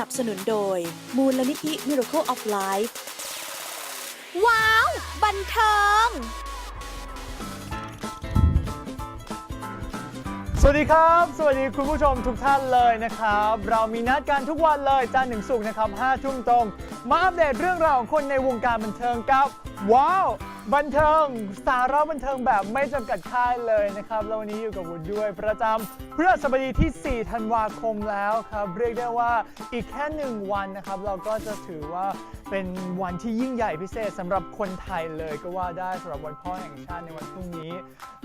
นับสนุนโดย มูลนิธิ Miracle of Life ว้าว บันเทิง สวัสดีครับ สวัสดีคุณผู้ชมทุกท่านเลยนะครับ เรามีนัดกันทุกวันเลยจันทร์ถึงศุกร์นะครับ5ทุ่มตรง มาอัปเดตเรื่องราวของคนในวงการบันเทิงกับ ว้าว บันเทิงสาระบันเทิงแบบไม่จำกัดค่ายเลยนะครับแล้ววันนี้อยู่กับวุฒิด้วยประจำเพื่อสบดีที่ 4 ธันวาคมแล้วครับ เรียกได้ว่าอีกแค่หนึ่งวันนะครับ เราก็จะถือว่าเป็นวันที่ยิ่งใหญ่พิเศษสำหรับคนไทยเลยก็ว่าได้สำหรับวันพ่อแห่งชาติในวันพรุ่งนี้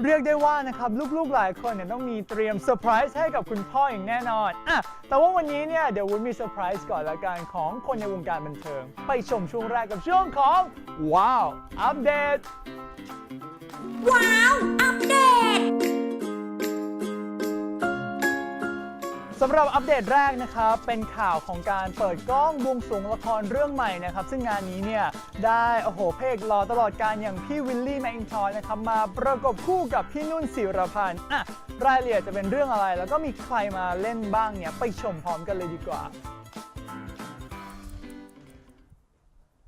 เรียกได้ว่านะครับลูกๆหลายคนเนี่ยต้องมีเตรียมเซอร์ไพรส์ให้กับคุณพ่ออย่างแน่นอนอะแต่ว่าวันนี้เนี่ยเดี๋ยววุ้นมีเซอร์ไพรส์ก่อนละกันของคนในวงการบันเทิง ไปชมช่วงแรกกับช่วงของว้าวอัปเดตว้าว อัปเดต สำหรับอัปเดตแรกนะครับ เป็นข่าวของการเปิดกล้องบวงสรวงละครเรื่องใหม่นะครับ ซึ่งงานนี้เนี่ย ได้โอ้โหเพกรอตลอดการอย่างพี่วิลลี่แมคอินทอร์นะครับ มาประกบคู่กับพี่นุ่นศิรพันธ์อะรายละเอียดจะเป็นเรื่องอะไร แล้วก็มีใครมาเล่นบ้างเนี่ย ไปชมพร้อมกันเลยดีกว่า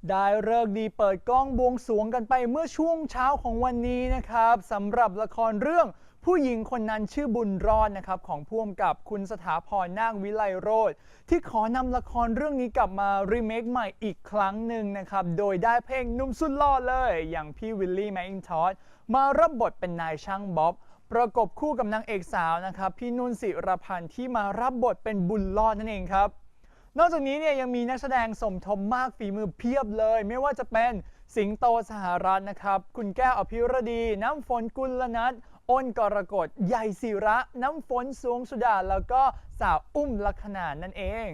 ได้เลิกดีเปิดกล้องบวงสวงกันไปเมื่อช่วงเช้าของวันนี้นะครับสำหรับละครเรื่องผู้หญิงคนนั้นชื่อบุญรอดนะครับของพ่วงกับคุณสถาพรนาควิไลโรธที่ขอนำละครเรื่องนี้กลับมารีเมคใหม่อีกครั้งหนึ่งนะครับ โดยได้เพลงนุ่มสุดล่อเลย อย่างพี่วิลลี่แมคอินทอร์มารับบทเป็นนายช่างบ๊อบประกบคู่กับนางเอกสาวนะครับพี่นุ่นศิรพันธ์ที่มารับบทเป็นบุญรอดนั่นเองครับ นอกจากนี้เนี่ยยังมีนักแสดงสมทบมากฝีมือเพียบเลย ไม่ว่าจะเป็นสิงโตสหรัฐนะครับ คุณแก้วอภิรดี น้ำฝนกุลนัทอ้นกรกฎใหญ่ศิระ น้ำฝนสวงสุดา แล้วก็สาวอุ้มลักษณานั่นเอง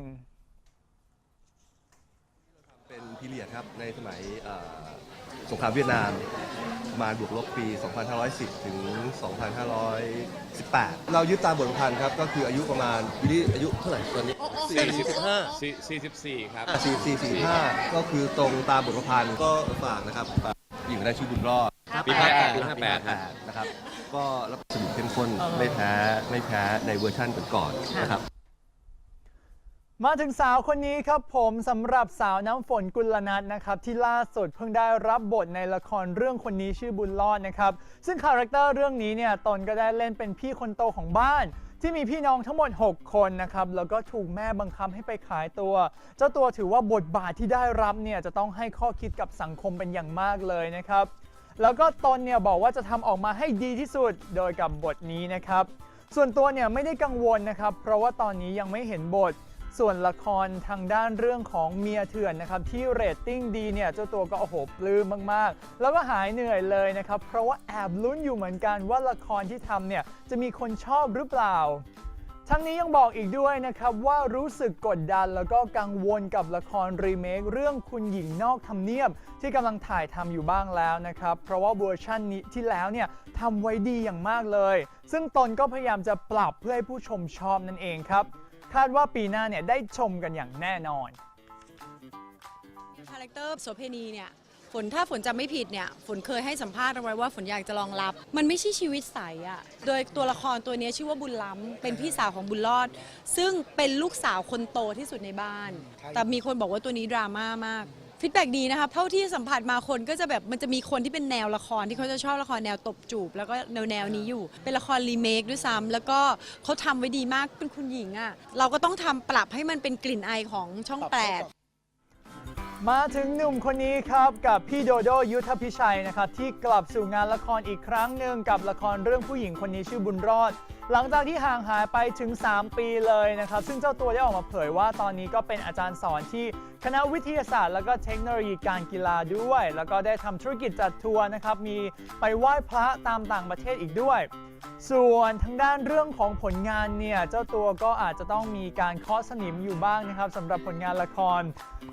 เป็นพีเรียดครับในสมัยเอ่อสงครามเวียดนาม ประมาณบวกลบปี 2510 ถึง 2518 เรายึดตามบทประพันธ์ครับ ก็คืออายุประมาณวิลลี่อายุเท่าไหร่ตอนนี้45สี่สิบสี่ครับอะ44 45 ก็คือตรงตามบทประพันธ์ก็ฝากนะครับฝากหญิงได้ชื่อบุญรอดปี58ปีปี58 58นะครับ ก็รับสนุกเข้มข้นไม่แพ้ไม่แพ้ในเวอร์ชั่นก่อนๆนะครับ มาถึงสาวคนนี้ครับผมสำหรับสาวน้ำฝนกุลนัทนะครับที่ล่าสุดเพิ่งได้รับบทในละครเรื่องคนนี้ชื่อบุญรอดนะครับซึ่งคาแรคเตอร์เรื่องนี้เนี่ยตนก็ได้เล่นเป็นพี่คนโตของบ้าน ที่มีพี่น้องทั้งหมด 6 คนนะครับแล้วก็ถูกแม่บังคับให้ไปขายตัว เจ้าตัวถือว่าบทบาทที่ได้รับเนี่ยจะต้องให้ข้อคิดกับสังคมเป็นอย่างมากเลยนะครับแล้วก็ตนเนี่ยบอกว่าจะทำออกมาให้ดีที่สุดโดยกับบทนี้นะครับส่วนตัวเนี่ยไม่ได้กังวลนะครับเพราะว่าตอนนี้ยังไม่เห็นบท ส่วนละครทางด้านเรื่องของเมียเถื่อนนะครับที่เรตติ้งดีเนี่ยเจ้าตัวก็โอ้โหปลื้มมากๆ แล้วก็หายเหนื่อยเลยนะครับเพราะว่าแอบลุ้นอยู่เหมือนกันว่าละครที่ทำเนี่ยจะมีคนชอบหรือเปล่าทั้งนี้ยังบอกอีกด้วยนะครับว่ารู้สึกกดดันแล้วก็กังวลกับละครรีเมคเรื่องคุณหญิงนอกทำเนียบ ที่กำลังถ่ายทำอยู่บ้างแล้วนะครับเพราะว่าเวอร์ชันนี้ที่แล้วเนี่ยทำไว้ดีอย่างมากเลย ซึ่งตนก็พยายามจะปรับเพื่อให้ผู้ชมชอบนั่นเองครับ คาดว่าปีหน้าเนี่ยได้ชมกันอย่างแน่นอน คาแรคเตอร์โสเพณีเนี่ยฝนถ้าฝนจำไม่ผิดเนี่ยฝนเคยให้สัมภาษณ์เอาไว้ว่าฝนอยากจะลองรับ มันไม่ใช่ชีวิตใสอะโดยตัวละครตัวนี้ชื่อว่าบุญล้ำเป็นพี่สาวของบุญรอด ซึ่งเป็นลูกสาวคนโตที่สุดในบ้าน แต่มีคนบอกว่าตัวนี้ดราม่ามาก ฟีดแบ็ดีนะครับเท่าที่สัมผัสมาคนก็จะแบบมันจะมีคนที่เป็นแนวละครที่เขาจะชอบละครแนวตบจูบ แล้วก็แนวแนวนี้อยู่ เป็นละครรีเมคด้วยซ้ำแล้วก็เขาทำไว้ดีมากเป็นคุณหญิงอะเราก็ต้องทำปรับให้มันเป็นกลิ่นไอของช่องแปด มาถึงหนุ่มคนนี้ครับกับพี่โดโดยุทธพิชัยนะครับที่กลับสู่งานละครอีกครั้งหนึ่งกับละครเรื่องผู้หญิงคนนี้ชื่อบุญรอดหลังจากที่ห่างหายไปถึง 3 ปีเลยนะครับ ซึ่งเจ้าตัวได้ออกมาเผยว่าตอนนี้ก็เป็นอาจารย์สอนที่คณะวิทยาศาสตร์ แล้วก็เทคโนโลยีการกีฬาด้วย แล้วก็ได้ทำธุรกิจจัดทัวร์นะครับ มีไปไหว้พระตามต่างประเทศอีกด้วย ส่วนทางด้านเรื่องของผลงานเนี่ยเจ้าตัวก็อาจจะต้องมีการเคาะสนิมอยู่บ้างนะครับสำหรับผลงานละคร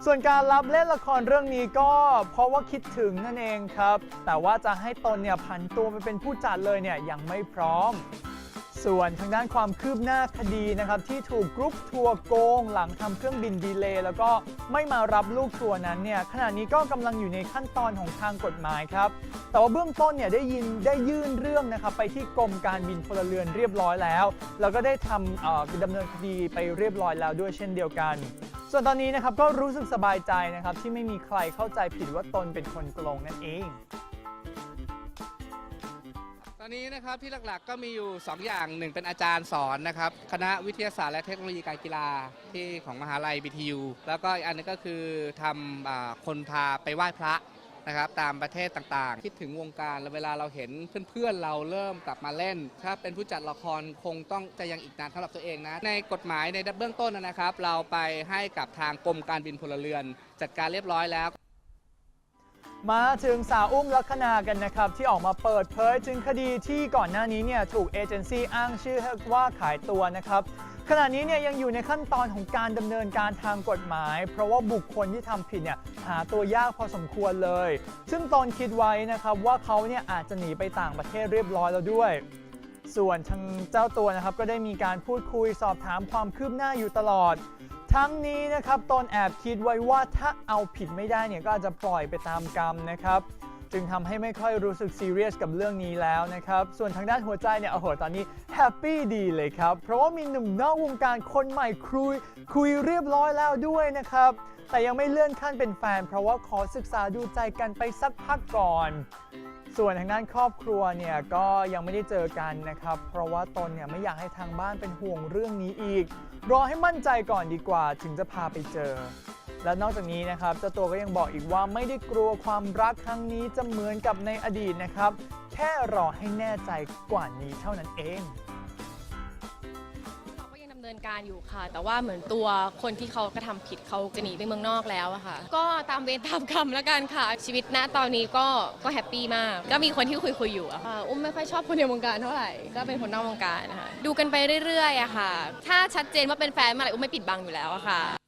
ส่วนการรับเล่นละครเรื่องนี้ก็เพราะว่าคิดถึงนั่นเองครับ แต่ว่าจะให้ตนเนี่ยผันตัวไปเป็นผู้จัดเลยเนี่ยยังไม่พร้อม ส่วนทางด้านความคืบหน้าคดีนะครับที่ถูกกรุ๊ปทัวร์โกง หลังทำเครื่องบินดีเลย์แล้วก็ไม่มารับลูกทัวร์นั้นเนี่ยขณะนี้ก็กำลังอยู่ในขั้นตอนของทางกฎหมายครับ แต่ว่าเบื้องต้นเนี่ยได้ยินได้ยื่นเรื่องนะครับไปที่กรมการบินพลเรือนเรียบร้อยแล้ว แล้วก็ได้ทำเอ่อดำเนินคดีไปเรียบร้อยแล้วด้วยเช่นเดียวกัน ส่วนตอนนี้นะครับก็รู้สึกสบายใจนะครับที่ไม่มีใครเข้าใจผิดว่าตนเป็นคนโกงนั่นเอง ตอนนี้นะครับที่หลักๆก็มีอยู่ 2 อย่างหนึ่งเป็นอาจารย์สอนนะครับคณะวิทยาศาสตร์และเทคโนโลยีการกีฬาที่ของมหาลัย BTU แล้วก็อีกอันนึงก็คือทำอ่าคนพาไปไหว้พระนะครับตามประเทศต่างๆ คิดถึงวงการแล้วเวลาเราเห็นเพื่อนๆเราเริ่มกลับมาเล่น ถ้าเป็นผู้จัดละครคงต้องจะยังอีกนานสำหรับตัวเองนะ ในกฎหมายในเบื้องต้นนะครับ เราไปให้กับทางกรมการบินพลเรือน จัดการเรียบร้อยแล้ว มาถึงสาวอุ้มลักษณากันนะครับ ที่ออกมาเปิดเผยถึงคดีที่ก่อนหน้านี้เนี่ยถูกเอเจนซี่อ้างชื่อว่าขายตัวนะครับขณะนี้เนี่ยยังอยู่ในขั้นตอนของการดำเนินการทางกฎหมาย เพราะว่าบุคคลที่ทำผิดเนี่ยหาตัวยากพอสมควรเลย ซึ่งตอนคิดไว้นะครับว่าเขาเนี่ยอาจจะหนีไปต่างประเทศเรียบร้อยแล้วด้วย ส่วนทางเจ้าตัวนะครับก็ได้มีการพูดคุยสอบถามความคืบหน้าอยู่ตลอด ทั้งนี้นะครับตนแอบคิดไว้ว่าถ้าเอาผิดไม่ได้เนี่ยก็อาจจะปล่อยไปตามกรรมนะครับ จึงทำให้ไม่ค่อยรู้สึกซีเรียสกับเรื่องนี้แล้วนะครับ ส่วนทางด้านหัวใจเนี่ยโอ้โหตอนนี้แฮปปี้ดีเลยครับ เพราะว่ามีหนุ่มนอกวงการคนใหม่คุยคุยเรียบร้อยแล้วด้วยนะครับ แต่ยังไม่เลื่อนขั้นเป็นแฟน เพราะว่าขอศึกษาดูใจกันไปสักพักก่อน ส่วนทางด้านครอบครัวเนี่ยก็ยังไม่ได้เจอกันนะครับ เพราะว่าตนเนี่ยไม่อยากให้ทางบ้านเป็นห่วงเรื่องนี้อีก รอให้มั่นใจก่อนดีกว่าถึงจะพาไปเจอ และนอกจากนี้นะครับเจ้าตัวก็ยังบอกอีกว่าไม่ได้กลัวความรักครั้งนี้จะเหมือนกับในอดีตนะครับ แค่รอให้แน่ใจกว่านี้เท่านั้นเอง เราก็ยังดำเนินการอยู่ค่ะ แต่ว่าเหมือนตัวคนที่เขากระทำผิดเขาจะหนีไปเมืองนอกแล้วอะค่ะ ก็ตามเวรตามกรรมแล้วกันค่ะ ชีวิตณตอนนี้ก็ก็แฮปปี้มาก ก็มีคนที่คุยคุยๆอยู่อะค่ะอุ้มไม่ค่อยชอบคนในวงการเท่าไหร่ก็เป็นคนนอกวงการนะคะดูกันไปเรื่อยๆอะค่ะ ถ้าชัดเจนว่าเป็นแฟนเมื่อไหร่อุ้มไม่ปิดบังอยู่แล้วอะค่ะ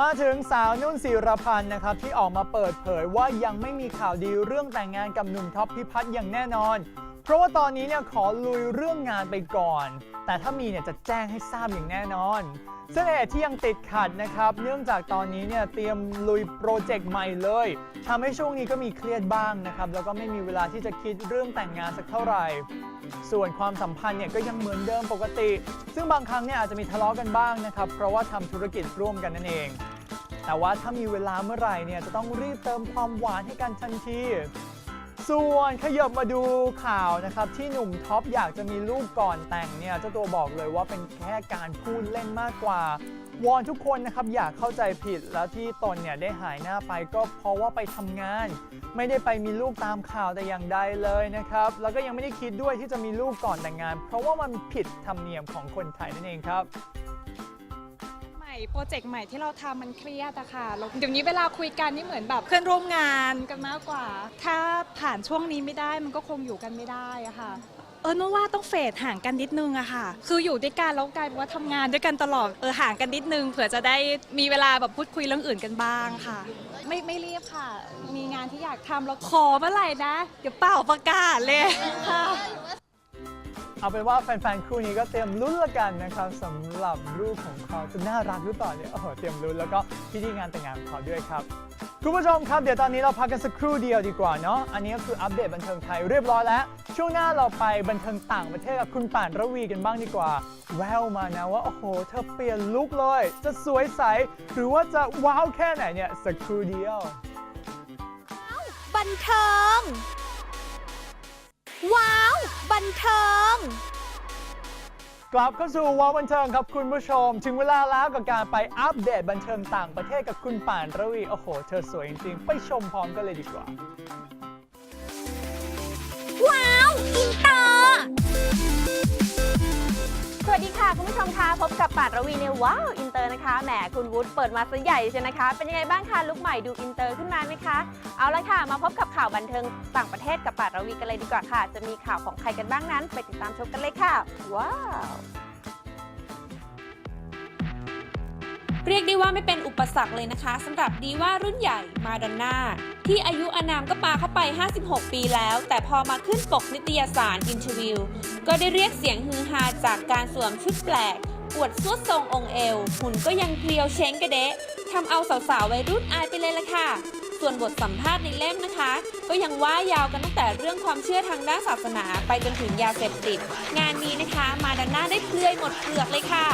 มาถึงสาวนุ่นศิรพันธ์นะครับที่ออกมาเปิดเผยว่ายังไม่มีข่าวดีเรื่องแต่งงานกับหนุ่มท็อปพิพัฒน์อย่างแน่นอน เพราะว่าตอนนี้เนี่ยขอลุยเรื่องงานไปก่อน แต่ถ้ามีเนี่ยจะแจ้งให้ทราบอย่างแน่นอนซึ่งเหตุที่ยังติดขัดนะครับ เนื่องจากตอนนี้เนี่ยเตรียมลุยโปรเจกต์ใหม่เลยทำให้ช่วงนี้ก็มีเครียดบ้างนะครับ แล้วก็ไม่มีเวลาที่จะคิดเรื่องแต่งงานสักเท่าไหร่ ส่วนความสัมพันธ์เนี่ยก็ยังเหมือนเดิมปกติ ซึ่งบางครั้งเนี่ยอาจจะมีทะเลาะกันบ้างนะครับ เพราะว่าทำธุรกิจร่วมกันนั่นเอง แต่ว่าถ้ามีเวลาเมื่อไหร่เนี่ยจะต้องรีบเติมความหวานให้กันทันที ส่วนขยบมาดูข่าวนะครับ ที่หนุ่มท็อปอยากจะมีลูกก่อนแต่งเนี่ยเจ้าตัวบอกเลยว่าเป็นแค่การพูดเล่นมากกว่าวอนทุกคนนะครับอย่าเข้าใจผิดแล้วที่ตนเนี่ยได้หายหน้าไปก็เพราะว่าไปทำงาน ไม่ได้ไปมีลูกตามข่าวแต่อย่างใดเลยนะครับ แล้วก็ยังไม่ได้คิดด้วยที่จะมีลูกก่อนแต่งงาน เพราะว่ามันผิดธรรมเนียมของคนไทยนั่นเองครับ โปรเจกต์ใหม่ที่เราทำมันเครียดอะค่ะแล้วเดี๋ยวนี้เวลาคุยกันนี่เหมือนแบบเพื่อนร่วมงานกันมากกว่า ถ้าผ่านช่วงนี้ไม่ได้มันก็คงอยู่กันไม่ได้อะค่ะ เออนึกว่าต้องเฟดห่างกันนิดนึงอะค่ะ คืออยู่ด้วยกันแล้วกลายเป็นว่าทำงานด้วยกันตลอด เออห่างกันนิดนึงเผื่อจะได้มีเวลาแบบพูดคุยเรื่องอื่นกันบ้างค่ะ ไม่ไม่รีบค่ะ มีงานที่อยากทำแล้วขอเมื่อไหร่นะ เดี๋ยวเป่าประกาศเลยค่ะ เอาเป็นว่าแฟนๆคู่นี้ก็เตรียมลุ้นละกันนะครับสำหรับรูปของเขาจะน่ารักหรือเปล่าเนี่ยโอ้โหเตรียมลุ้นแล้วก็พิธีงานแต่งงานของเขาด้วยครับคุณผู้ชมครับเดี๋ยวตอนนี้เราพักกันสักครู่เดียวดีกว่าเนาะอันนี้ก็คืออัปเดตบันเทิงไทยเรียบร้อยแล้ว ช่วงหน้าเราไปบันเทิงต่างประเทศกับคุณป่านระวีกันบ้างดีกว่า แววมานะว่า โอ้โห เธอเปลี่ยนลุคเลย จะสวยใส หรือว่าจะว้าวแค่ไหนเนี่ย สักครู่เดียว บันเทิง ว้าว บันเทิง กลับเข้าสู่วอลบันเทิงครับคุณผู้ชม ถึงเวลาแล้วกับการไปอัปเดตบันเทิงต่างประเทศกับคุณป่านระวี โอ้โห เธอสวยจริงๆ ไปชมพร้อมกันเลยดีกว่า ว้าว อินเตอร์ สวัสดีค่ะ คุณผู้ชมคะพบกับปาดรวีในว้าวอินเตอร์นะคะแหมคุณวุฒิเปิดมาซะใหญ่ใช่นะคะ เป็นยังไงบ้างคะลุกใหม่ดูอินเตอร์ขึ้นมาไหมคะ เอาละค่ะ มาพบกับข่าวบันเทิงต่างประเทศกับปาดรวีกันเลยดีกว่าค่ะ จะมีข่าวของใครกันบ้างนั้น ไปติดตามชมกันเลยค่ะ ว้าว เรียกได้ว่าไม่เป็นอุปสรรคเลยนะคะสำหรับดีว่ารุ่นใหญ่มาดอนน่าที่อายุอานามก็ปาเข้าไป 56 ปีแล้ว แต่พอมาขึ้นปกนิตยสารอินทวิว ก็ได้เรียกเสียงฮือฮาจากการสวมชุดแปลกอวดสวดทรงองค์เอว หุ่นก็ยังเพรียวเช้งกระเดะทำเอาสาวๆวัยรุ่นอายไปเลยละค่ะ ส่วนบทสัมภาษณ์ในเล่มนะคะ ก็ยังว่ายาวกันตั้งแต่เรื่องความเชื่อทางด้านศาสนา ไปจนถึงยาเสพติด งานนี้นะคะ มาดอนน่าได้เพลื่อยหมดเปลือกเลยค่ะ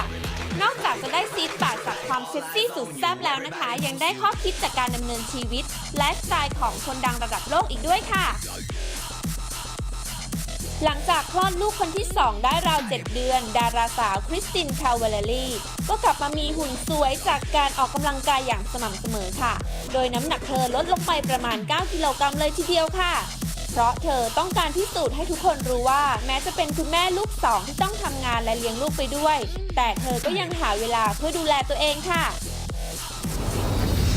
นอกจากจะได้ซีดปากจากความเซ็กซี่สุดแซ่บแล้วนะคะ ยังได้ข้อคิดจากการดำเนินชีวิต ไลฟ์สไตล์ของคนดังระดับโลกอีกด้วยค่ะ หลังจากคลอดลูกคนที่ 2 ได้ราว 7 เดือน ดาราสาวคริสตินคาวเวลลีก็กลับมามีหุ่นสวยจากการออกกำลังกายอย่างสม่ำเสมอค่ะ โดยน้ำหนักเธอลดลงไปประมาณ 9 กิโลกรัมเลยทีเดียวค่ะ ราะเธอต้องการพิสูจน์ให้ทุกคนรู้ว่า แม้จะเป็นคุณแม่ลูกสองที่ต้องทำงานและเลี้ยงลูกไปด้วย แต่เธอก็ยังหาเวลาเพื่อดูแลตัวเองค่ะ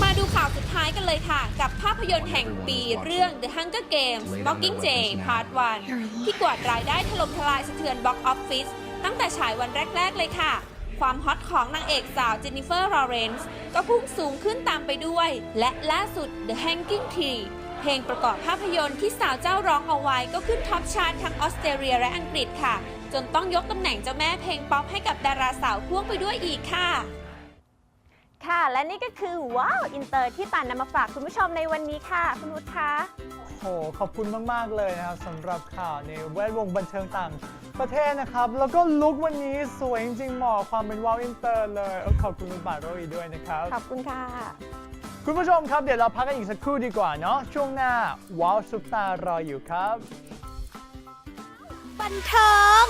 มาดูข่าวสุดท้ายกันเลยค่ะ กับภาพยนตร์แห่งปีเรื่อง The Hunger Games Mockingjay Part 1 ที่กวาดรายได้ถล่มทลายสะเทือนบ็อกออฟฟิศตั้งแต่ฉายวันแรก ๆ เลยค่ะความฮอตของนางเอกสาวเจนนิเฟอร์ ลอเรนซ์ก็พุ่งสูงขึ้นตามไปด้วย และล่าสุด The Hanging Tree เพลงประกอบภาพยนตร์ที่สาวเจ้าร้องเอาไว้ก็ขึ้นท็อปชาร์ตทั้งออสเตรเลียและอังกฤษค่ะ จนต้องยกตำแหน่งเจ้าแม่เพลงป๊อปให้กับดาราสาวพ่วงไปด้วยอีกค่ะ ค่ะ และนี่ก็คือว้าวอินเตอร์ที่ป่านนำมาฝากคุณผู้ชมในวันนี้ค่ะ คุณวุฒิคะโอ้โหขอบคุณมาก ๆ เลยนะครับสำหรับข่าวในแวดวงบันเทิงต่างประเทศนะครับ แล้วก็ลุควันนี้สวยจริงๆเหมาะความเป็นวาวอินเตอร์เลยเออขอบคุณคุณป่าโรอีด้วยนะครับ ขอบคุณค่ะ คุณผู้ชมครับเดี๋ยวเราพักกันอีกสักครู่ดีกว่าเนาะช่วงหน้าว้าวซุปตารออยู่ครับ บันเทิง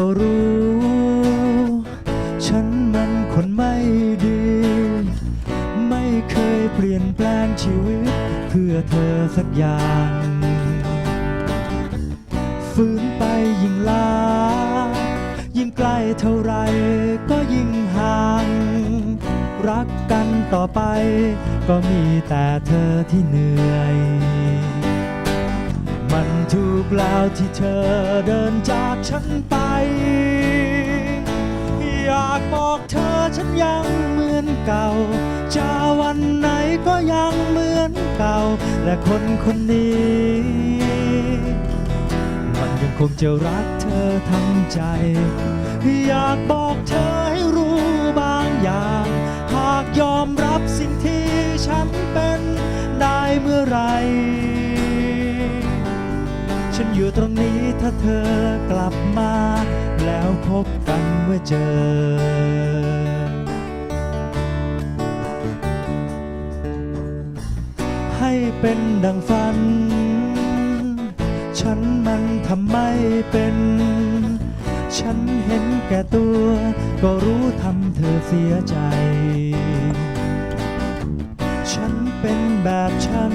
ก็รู้ ฉันมันคนไม่ดี ไม่เคยเปลี่ยนแปลงชีวิต เพื่อเธอสักอย่างฝืนไปยิ่งลา ยิ่งใกล้เท่าไรก็ยิ่งห่าง รักกันต่อไป ก็มีแต่เธอที่เหนื่อย ถูกแล้วที่เธอเดินจากฉันไป อยากบอกเธอฉันยังเหมือนเก่า จะวันไหนก็ยังเหมือนเก่า และคนคนนี้ มันยังคงจะรักเธอทั้งใจ อยากบอกเธอให้รู้บางอย่าง หากยอมรับสิ่งที่ฉันเป็นได้เมื่อไร ถ้าเธอกลับมา แล้วพบกันเมื่อเจอให้เป็นดังฝัน ฉันมันทำไม่เป็น ฉันเห็นแก่ตัว ก็รู้ทำเธอเสียใจ ฉันเป็นแบบฉัน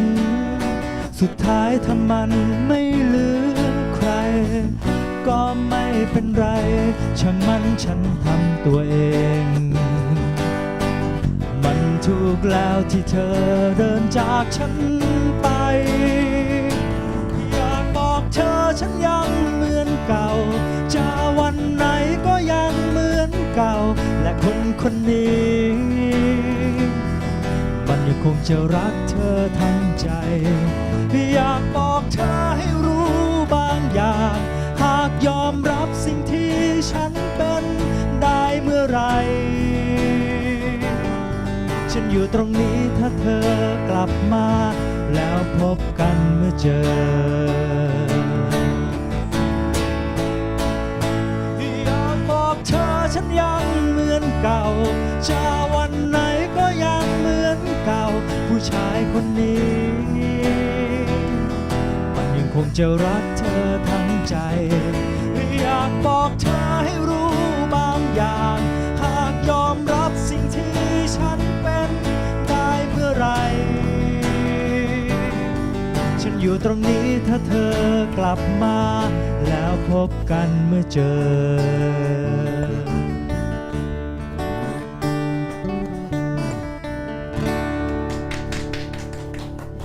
สุดท้ายถ้ามันไม่เหลือ ก็ไม่เป็นไร ช่างมันฉันทำตัวเอง มันถูกแล้วที่เธอเดินจากฉันไป อยากบอกเธอฉันยังเหมือนเก่า จะวันไหนก็ยังเหมือนเก่า และคนคนนี้ มันยังคงจะรักเธอทั้งใจ อยากบอกเธอ ฉันเป็นได้เมื่อไร ฉันอยู่ตรงนี้ถ้าเธอกลับมา แล้วพบกันเมื่อเจออยากบอกเธอฉันยังเหมือนเก่า จะวันไหนก็ยังเหมือนเก่า ผู้ชายคนนี้ มันยังคงจะรักเธ อยู่ตรงนี้ถ้าเธอกลับมา แล้วพบกันเมื่อเจอ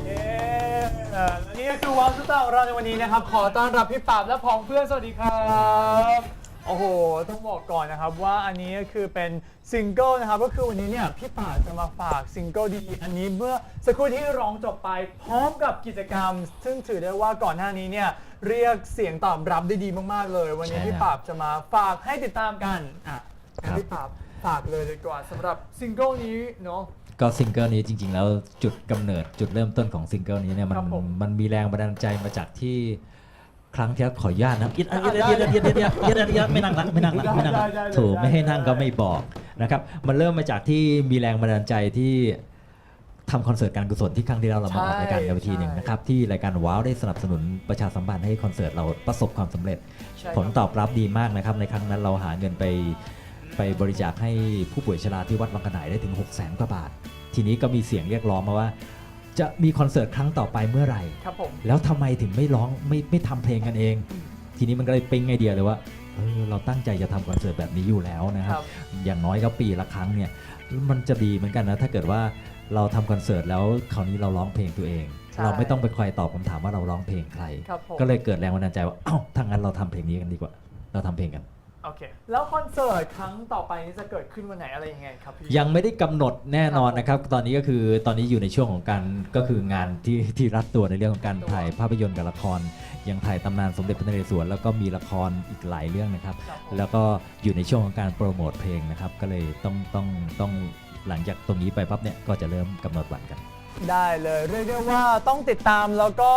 เย้และนี่ก็คือว้าวซุปตาของเราในวันนี้นะครับ ขอต้อนรับพี่ปราบและพองเพื่อน สวัสดีครับ โอ้โห ต้องบอกก่อนนะครับว่าอันนี้ก็คือเป็นซิงเกิลนะครับ ก็คือวันนี้เนี่ยพี่ป่าจะมาฝากซิงเกิลดีๆอันนี้เมื่อสักครู่ที่ร้องจบไปพร้อมกับกิจกรรม ซึ่งถือได้ว่าก่อนหน้านี้เนี่ยเรียกเสียงตอบรับได้ดีมากๆเลย วันนี้ใช่พี่ครับปราบจะมาฝากให้ติดตามกันอะครับพี่ปราบฝากเลยดีกว่าสำหรับซิงเกิลนี้เนาะ ก็ซิงเกิลนี้จริง ๆ แล้วจุดกำเนิดจุดเริ่มต้นของซิงเกิลนี้เนี่ยมันครับผมมันมีแรงบันดาลใจมาจากที่ ครั้งที่แล้วขออนุญาตนะอิดอัดอิดยันอิดอัดอิดยันอิดอัดอิดอัดไม่นั่งละไม่นั่งละไม่นั่งละถูกไม่ให้นั่งก็ไม่บอกนะครับมันเริ่มมาจากที่มีแรงบันดาลใจที่ทำคอนเสิร์ตการกุศลที่ครั้งที่แล้วเรามาออกรายการกันไปทีหนึ่งนะครับที่รายการว้าวได้สนับสนุนประชาสัมพันธ์ให้คอนเสิร์ตเราประสบความสำเร็จ ผลตอบรับดีมากนะครับในครั้งนั้นเราหาเงินไปไปบริจาคให้ผู้ป่วยชราที่วัดบางขนายได้ถึง 6 0 0 0น0กว่าบาท ทีนี้ก็มีเสียงเรียกร้องมาว่า จะมีคอนเสิร์ตครั้งต่อไปเมื่อไหร่ ครับผม แล้วทำไมถึงไม่ร้องไม่ไม่ทำเพลงกันเอง ทีนี้มันก็เลยปิ๊งไอเดียเลยว่าเออเราตั้งใจจะทำคอนเสิร์ตแบบนี้อยู่แล้วนะคครับรับ อย่างน้อยก็ปีละครั้งเนี่ยมันจะดีเหมือนกันนะ ถ้าเกิดว่าเราทำคอนเสิร์ตแล้วคราวนี้เราร้องเพลงตัวเอง ใช่เราไม่ต้องไปคอยตอบคำถามว่าเราร้องเพลงใคร ครับผม ก็เลยเกิดแรงบันดาลใจว่าเอ้าถ้างั้นเราทำเพลงนี้กันดีกว่า เราทำเพลงกัน โอเค แล้วคอนเสิร์ตครั้งต่อไปนี้จะเกิดขึ้นวันไหนอะไรยังไงครับพี่ ยังไม่ได้กำหนดแน่นอนนะครับ ตอนนี้ก็คือตอนนี้อยู่ในช่วงของการก็คืองานที่ที่รัดตัวในเรื่องของการถ่ายภาพยนตร์กับละคร ยังถ่ายตำนานสมเด็จพระนเรศวรแล้วก็มีละครอีกหลายเรื่องนะครับ ครับผม แล้วก็อยู่ในช่วงของการโปรโมทเพลงนะครับ ก็เลยต้องต้องต้องหลังจากตรงนี้ไปปั๊บเนี่ยก็จะเริ่มกำหนดวันกัน ได้เลยเรียกได้ว่าต้องติดตามแล้วก็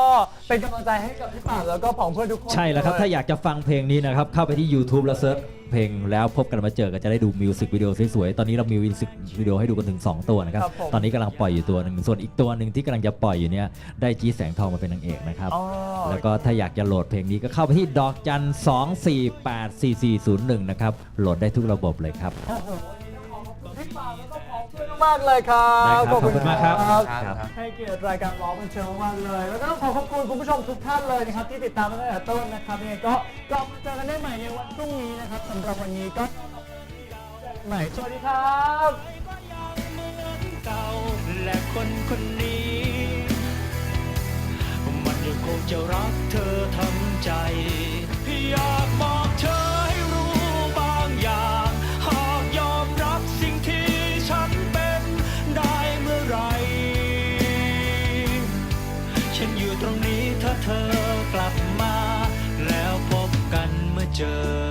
เป็นกำลังใจให้กับพี่ป่าบแล้วก็ผองเพื่อนทุกคนใช่แล้วครับเยถ้าอยากจะฟังเพลงนี้นะครับ เข้าไปที่ YouTube แล้วเซิร์ชเพลงแล้วพบกันมาเจอก็จะได้ดูมิวสิกวิดีโอสวยๆ ตอนนี้เรามีมิวสิกวิดีโอให้ดูกันถึง 2 ตัวนะครับ ครับผม ตอนนี้กำลังปล่อยอยู่ตัวหนึ่งส่วนอีกตัวหนึ่งที่กำลังจะปล่อยอยู่เนี่ยได้จีดแสงทองมาเป็นนางเอกนะครับ อ๋อ แล้วก็ถ้าอยากจะโหลดเพลงนี้ก็เข้าไปที่ดอกจัน 2484401 นะครับ โหลดได้ทุกระบบเลยครับ โอ้โห มาก ๆ เลยครับ ได้ครับขอบคุณมากครับครับ ให้เกียรติรายการร้องบันเทิงมากๆเลย แล้วก็ต้องขอขอบคุณคุณผู้ชมทุกท่านเลยนะครับ ที่ติดตามมาตั้งแต่ต้นนะครับยังไงก็กลับมาเจอกันได้ใหม่ในวันพรุ่งนี้นะครับสำหรับวันนี้ก็เจอกันใหม่สวัสดีครับเก่าและคนคนนี้ มันยังคงจะรักเธอทั้งใจอยากบอก chờ